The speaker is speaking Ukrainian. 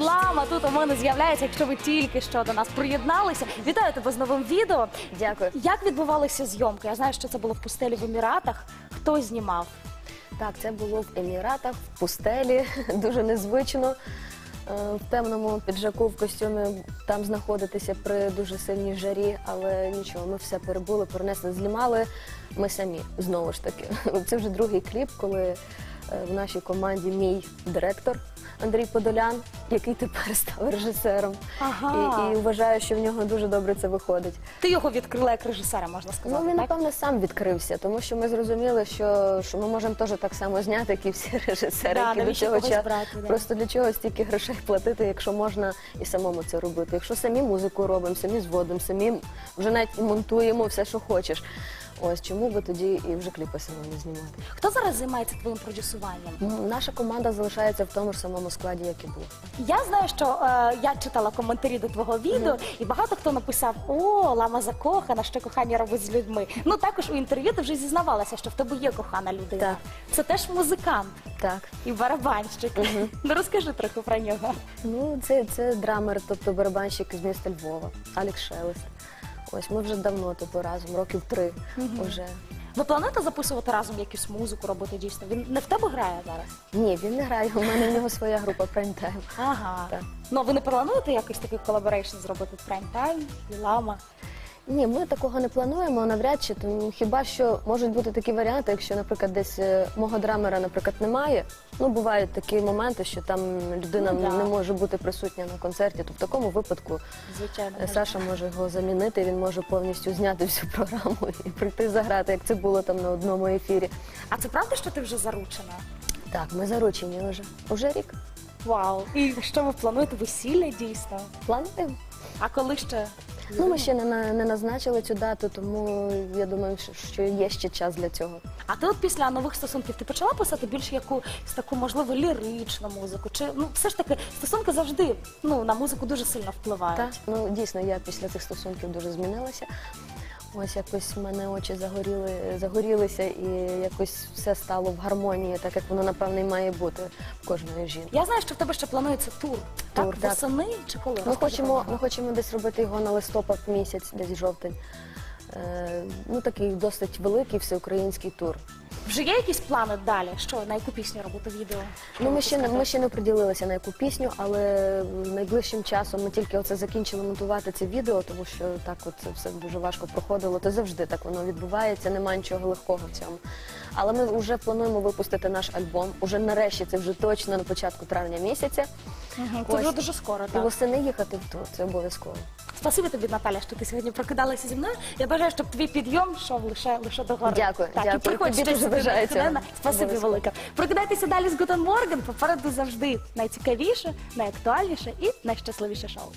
Лама тут у мене з'являється, якщо ви тільки що до нас приєдналися. Вітаю тебе з новим відео. Дякую. Як відбувалися зйомки? Я знаю, що це було в пустелі в Еміратах. Хто знімав? Так, це було в Еміратах, в пустелі, дуже незвично. Е, В темному піджаку в костюмі там знаходитися при дуже сильній жарі, але нічого, ми все перебули, перенесли, знімали ми самі знову ж таки. Це вже другий кліп, коли в нашій команді мій директор Андрій Подолян, який тепер став режисером. Ага. І, і вважаю, що в нього дуже добре це виходить. Ти його відкрила як режисера, можна сказати. Ну він так? напевно сам відкрився, тому що ми зрозуміли, що, що ми можемо теж так само зняти, як і всі режисери, Да, які до цього часу. да. Просто для чого стільки грошей платити, якщо можна і самому це робити. Якщо самі музику робимо, самі зводимо, самі вже навіть монтуємо все, що хочеш. Ось чому би тоді і вже кліпи самому знімати. Хто зараз займається твоїм продюсуванням? М, Наша команда залишається в тому ж самому складі, як і було. Я знаю, що е, я читала коментарі до твого відео, і багато хто написав: О, лама закохана, що кохання робить з людьми. Ну також у інтерв'ю ти вже зізнавалася, що в тебе є кохана людина. Так. Це теж музикант Так. і барабанщик. Ну розкажи трохи про нього. Ну, це, це драмер, тобто барабанщик з міста Львова, Алекс Шелест. Ось ми вже давно, тобто разом, років три вже. Ви плануєте записувати разом якусь музику, робити дійсно? Він не в тебе грає зараз? Ні, він не грає. У мене в нього своя група Prime Time. Ага. Так. Ну ви не плануєте якийсь такий колаборейшн зробити Prime Time і Лама? Ні, ми такого не плануємо навряд чи. Тому хіба що можуть бути такі варіанти, якщо, наприклад, десь е, мого драмера, наприклад, немає. Ну, бувають такі моменти, що там людина Ну, да. не може бути присутня на концерті. То в такому випадку Звичайно. е, Саша може його замінити. Він може повністю зняти всю програму і прийти заграти, як це було там на одному ефірі. А це правда, що ти вже заручена? Так, ми заручені вже. Уже рік. Вау! І що ви плануєте? Весілля дійсно? Плануємо. А коли ще? Ну, ми ще не, на- не назначили цю дату, тому я думаю, що- що є ще час для цього. А ти от після нових стосунків ти почала писати більш якусь таку, можливо, ліричну музику? Чи ну все ж таки стосунки завжди ну на музику дуже сильно впливають? Так, ну дійсно, я після цих стосунків дуже змінилася. Ось якось в мене очі загоріли, загорілися, і якось все стало в гармонії, так як воно напевне і має бути в кожної жінки. Я знаю, що в тебе ще планується тур. Так? Тур, так. Восени чи коли? Ми Розкажи хочемо, ми хочемо десь робити його на листопад місяць, десь жовтень. Е, ну такий досить великий всеукраїнський тур. Вже є якісь плани далі? Що на яку пісню робити відео? Ну, ми ще не ми ще не приділилися на яку пісню, але найближчим часом ми тільки оце закінчили монтувати це відео, тому що так от це все дуже важко проходило. То завжди так воно відбувається, немає нічого легкого в цьому. Але ми вже плануємо випустити наш альбом. Уже нарешті це вже точно на початку травня місяця. Мгм, Це вже дуже скоро. І Так. восени їхати в тур. Це обов'язково. Спасибі тобі, Наталя, що ти сьогодні прокидалася зі мною. Я бажаю, щоб твій підйом йшов лише лише до гори. Дякую, так, дякую. І приходь дуже цього. Спасибі велике. Прокидайтеся далі з Гутен Морген. Попереду завжди найцікавіше, найактуальніше і найщасливіше шоу.